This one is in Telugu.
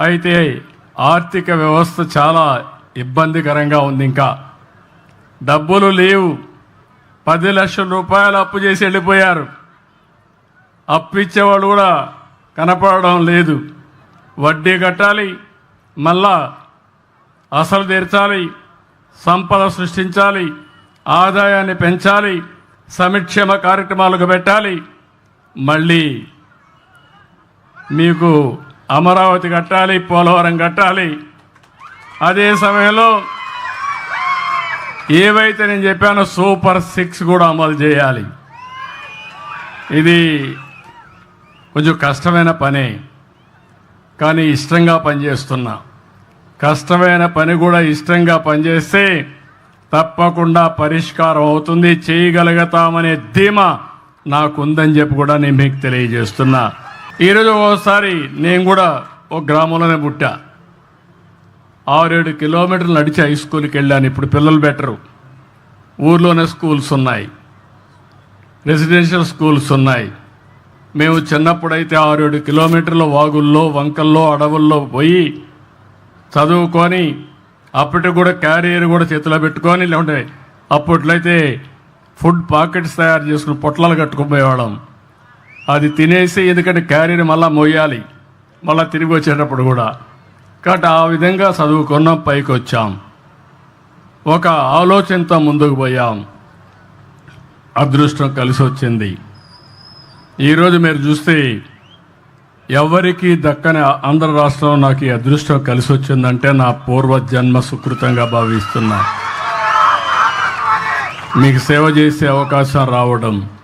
అయితే ఆర్థిక వ్యవస్థ చాలా ఇబ్బందికరంగా ఉంది ఇంకా. డబ్బులు లేవు. పది లక్షల రూపాయలు అప్పు చేసి వెళ్ళిపోయారు. అప్పు ఇచ్చేవాళ్ళు కూడా కనపడడం లేదు. వడ్డీ కట్టాలి. మళ్ళా అసలు తీర్చాలి. సంపద సృష్టించాలి. ఆదాయాన్ని పెంచాలి. సంక్షేమ కార్యక్రమాలకు పెట్టాలి. మళ్ళీ మీకు అమరావతి కట్టాలి పోలవరం కట్టాలి. అదే సమయంలో ఏవైతే నేను చెప్పానో సూపర్ సిక్స్ కూడా అమలు చేయాలి. ఇది కొంచెం కష్టమైన పనే. కానీ ఇష్టంగా పనిచేస్తున్నా. కష్టమైన పని కూడా ఇష్టంగా పనిచేస్తే తప్పకుండా పరిష్కారం అవుతుంది. చేయగలుగుతామనే ధీమా నాకుందని చెప్పి కూడా నేను మీకు తెలియజేస్తున్నా. ఈరోజు ఒకసారి నేను కూడా ఒక గ్రామంలోనే పుట్టా. ఆరేడు కిలోమీటర్లు నడిచి హై స్కూల్కి వెళ్ళాను. ఇప్పుడు పిల్లలు బెటరు ఊర్లోనే స్కూల్స్ ఉన్నాయి. రెసిడెన్షియల్ స్కూల్స్ ఉన్నాయి. మేము చిన్నప్పుడైతే ఆరేడు కిలోమీటర్ల వాగుల్లో వంకల్లో అడవుల్లో పోయి చదువుకొని అప్పటికి కూడా క్యారియర్ కూడా చేతిలో పెట్టుకొని లేకుంటే అప్పట్లో అయితే ఫుడ్ పాకెట్స్ తయారు చేసుకుని పొట్లాలు కట్టుకుపోయేవాళ్ళం. అది తినేసి ఎందుకంటే క్యారీని మళ్ళీ మోయాలి. మళ్ళీ తిరిగి వచ్చేటప్పుడు కూడా. కాబట్టి ఆ విధంగా చదువుకున్నాం పైకి వచ్చాం ఒక ఆలోచనతో ముందుకు పోయాం. అదృష్టం కలిసి వచ్చింది ఈరోజు మీరు చూస్తే ఎవరికి దక్కని ఆంధ్ర రాష్ట్రంలో నాకు ఈ అదృష్టం కలిసి వచ్చిందంటే నా పూర్వ జన్మ సుకృతంగా భావిస్తున్నా. మీకు సేవ చేసే అవకాశం రావడం